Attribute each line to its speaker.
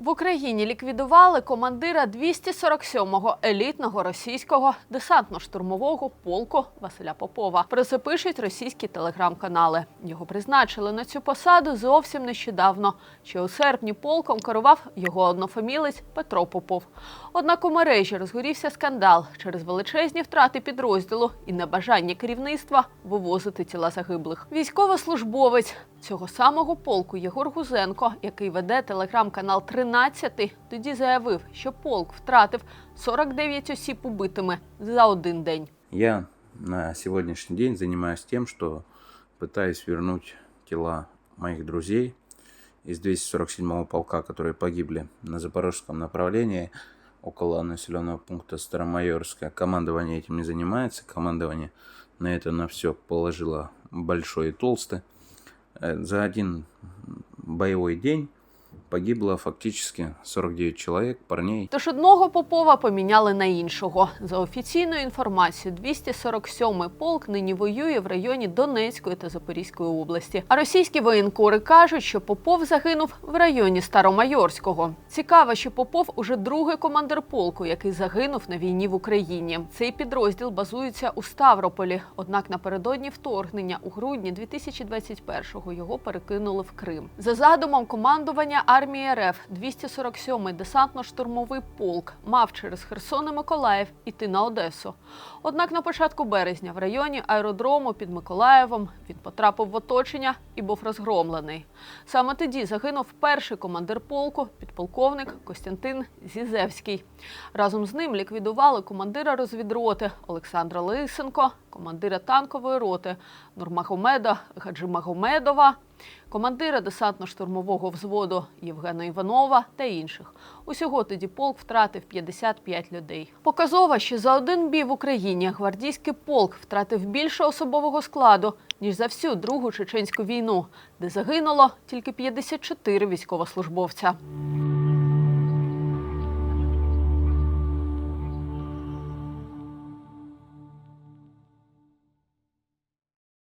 Speaker 1: В Україні ліквідували командира 247-го елітного російського десантно-штурмового полку Василя Попова. Про це пишуть російські телеграм-канали. Його призначили на цю посаду зовсім нещодавно. Ще у серпні полком керував його однофамілець Петро Попов. Однак у мережі розгорівся скандал через величезні втрати підрозділу і небажання керівництва вивозити тіла загиблих. Військовослужбовець цього самого полку Єгор Гузенко, який веде телеграм-канал 13, тоді заявив, що полк втратив 49 осіб убитими за один день.
Speaker 2: Я на сегодняшний день занимаюсь тем, что пытаюсь вернуть тела моих друзей из 247-го полка, которые погибли на запорожском направлении около населенного пункта Старомайорская. Командование этим не занимается. Командование на это на все положило большой и толстый. Э, За один боевой день погибло фактически 49 человек, парней,
Speaker 1: Тож одного Попова поміняли на іншого. За офіційною інформацією, 247-й полк нині воює в районі Донецької та Запорізької області. А російські воєнкори кажуть, що Попов загинув в районі Старомайорського. Цікаво, що Попов уже другий командир полку, який загинув на війні в Україні. Цей підрозділ базується у Ставрополі. Однак напередодні вторгнення у грудні 2021-го його перекинули в Крим. За задумом командування армії РФ 247-й десантно-штурмовий полк мав через Херсон і Миколаїв іти на Одесу. Однак на початку березня в районі аеродрому під Миколаєвом він потрапив в оточення і був розгромлений. Саме тоді загинув перший командир полку, підполковник Костянтин Зізевський. Разом з ним ліквідували командира розвідроти Олександра Лисенко, командира танкової роти Нурмагомеда Гаджимагомедова, командира десантно-штурмового взводу Євгена Іванова та інших. Усього тоді полк втратив 55 людей. Показово, що за один бій в Україні гвардійський полк втратив більше особового складу ніж за всю другу чеченську війну, де загинуло тільки 54 військовослужбовця.